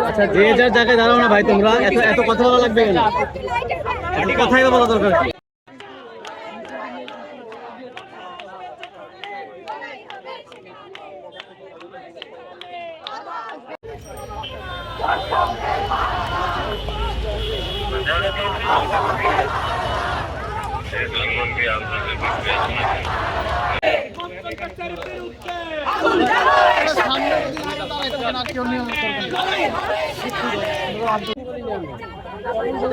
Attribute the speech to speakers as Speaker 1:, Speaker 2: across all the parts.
Speaker 1: আচ্ছা যে যার জায়গায় দাঁড়াও না ভাই, তোমরা এত এত কথা বলা লাগবে কেন? কথাই বলা দরকার।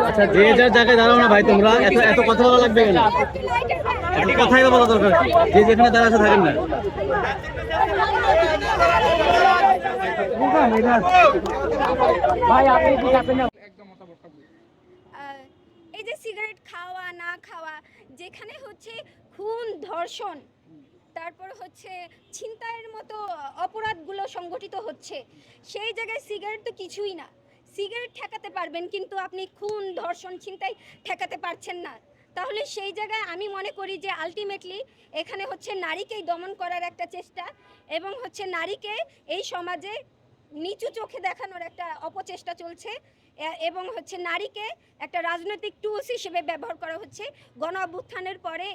Speaker 1: আচ্ছা যে যার জায়গায় দাঁড়াও না ভাই তোমরা এত এত কথা বলা লাগবে কেন? একটু কথাই বলা দরকার। যে যেখানে দাঁড়া থাকেন না।
Speaker 2: ভাই আহ, এই যে সিগারেট খাওয়া, না খাওয়া, যেখানে হচ্ছে খুন, ধর্ষণ, তারপর হচ্ছে ছিনতাইয়ের মতো অপরাধগুলো সংগঠিত হচ্ছে, সেই জায়গায় সিগারেট তো কিছুই না। সিগারেট ঠেকাতে পারবেন, কিন্তু আপনি খুন, ধর্ষণ, ছিনতাই ঠেকাতে পারছেন না। তাহলে সেই জায়গায় আমি মনে করি যে আলটিমেটলি এখানে হচ্ছে নারীকেই দমন করার একটা চেষ্টা এবং হচ্ছে নারীকে এই সমাজে নিচু চোখে দেখানোর একটা অপচেষ্টা চলছে। এবং হচ্ছে নারীকে একটা রাজনৈতিক টুলস হিসেবে ব্যবহার করা হচ্ছে গণ অভ্যুত্থানের পরে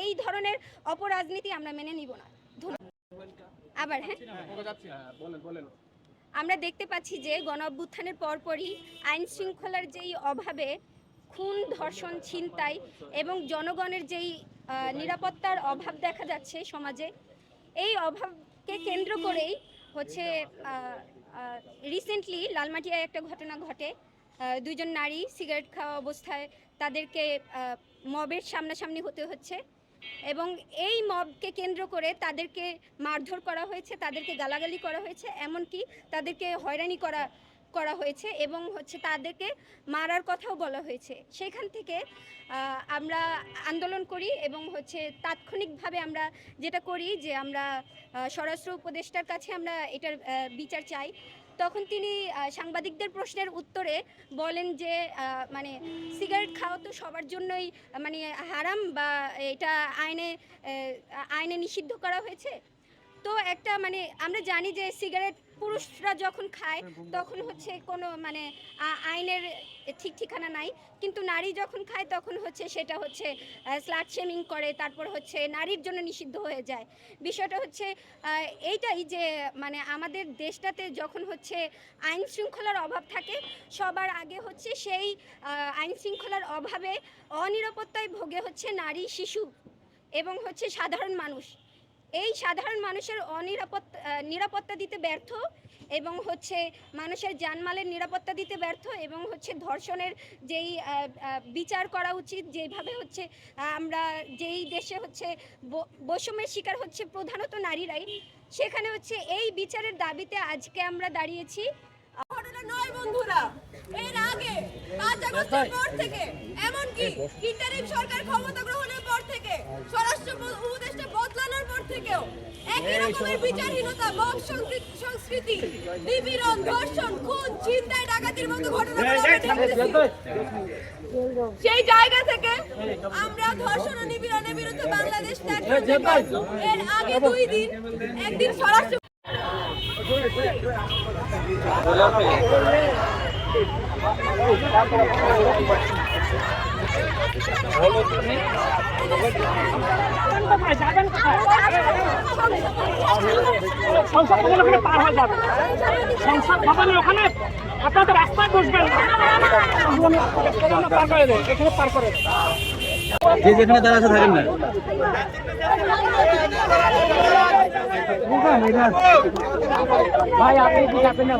Speaker 2: এই- ধরনের অপরাজনীতি আমরা মেনে নিব না। আবার হ্যাঁ আমরা দেখতে পাচ্ছি যে গণ অভ্যুত্থানের পরপরই আইন শৃঙ্খলার যেই অভাবে খুন, ধর্ষণ, ছিনতাই এবং জনগণের যেই নিরাপত্তার অভাব দেখা যাচ্ছে সমাজে, এই অভাবকে কেন্দ্র করেই হচ্ছে রিসেন্টলি লালমাটিয়ায় একটা ঘটনা ঘটে। দুইজন নারী সিগারেট খাওয়া অবস্থায় তাদেরকে মবের সামনাসামনি হতে হচ্ছে এবং এই মবকে কেন্দ্র করে তাদেরকে মারধর করা হয়েছে, তাদেরকে গালাগালি করা হয়েছে, এমনকি তাদেরকে হয়রানি করা করা হয়েছে এবং হচ্ছে তাদেরকে মারার কথাও বলা হয়েছে। সেখান থেকে আমরা আন্দোলন করি এবং হচ্ছে তাৎক্ষণিকভাবে আমরা যেটা করি যে আমরা স্বরাষ্ট্র উপদেষ্টার কাছে আমরা এটার বিচার চাই। তখন তিনি সাংবাদিকদের প্রশ্নের উত্তরে বলেন যে মানে সিগারেট খাওয়া তো সবার জন্যই মানে হারাম বা এটা আইনে আইনে নিষিদ্ধ করা হয়েছে। তো একটা মানে আমরা জানি যে সিগারেট পুরুষরা যখন খায় তখন হচ্ছে কোনো মানে আইনের ঠিক ঠিকানা নাই। কিন্তু নারী যখন খায় তখন হচ্ছে সেটা হচ্ছে স্লাট শেমিং করে তারপর হচ্ছে নারীর জন্য নিষিদ্ধ হয়ে যায়। বিষয়টা হচ্ছে এইটাই যে মানে আমাদের দেশটাতে যখন হচ্ছে আইন শৃঙ্খলার অভাব থাকে সবার আগে হচ্ছে সেই আইন শৃঙ্খলার অভাবে অনিরাপত্তায় ভোগে হচ্ছে নারী শিশু এবং হচ্ছে সাধারণ মানুষ। এই সাধারণ মানুষের অনিরাপত্তা নিরাপত্তা দিতে ব্যর্থ এবং হচ্ছে মানুষের জানমালের নিরাপত্তা দিতে ব্যর্থ এবং হচ্ছে ধর্ষণের যেই বিচার করা উচিত যেভাবে হচ্ছে আহ, আমরা যেই দেশে হচ্ছে ব- বৈষম্যের শিকার হচ্ছে প্রধানত নারীরাই সেখানে হচ্ছে এই বিচারের দাবিতে আজকে আমরা দাঁড়িয়েছি।
Speaker 3: ঘটনা নয় বন্ধুরা এর আগে পাঁচ আগস্টের পর থেকে এমনকি ইন্টারিম সরকার ক্ষমতা গ্রহণের পর থেকে স্বরাষ্ট্র ব- উপদেষ্টা বদলানোর পর থেকেও একই রকমের বিচারহীনতা মব সংস্কৃতি নিপীড়ন ধর্ষণ খুন চিন্তায় ডাকাতির মতো ঘটনা সেই জায়গা থেকে আমরা ধর্ষণ ও নিপীড়নের বিরুদ্ধে বাংলাদেশ ত্যাগ করতে চাই। এর আগে দুই দিন একদিন স্বরাষ্ট্র
Speaker 4: ওখানে পার হয়ে রাস্তায় বসবেন
Speaker 1: যে যেখানে দাঁড়া আছে থাকেন না।
Speaker 4: ভাই, আপনি কি যাবেন না?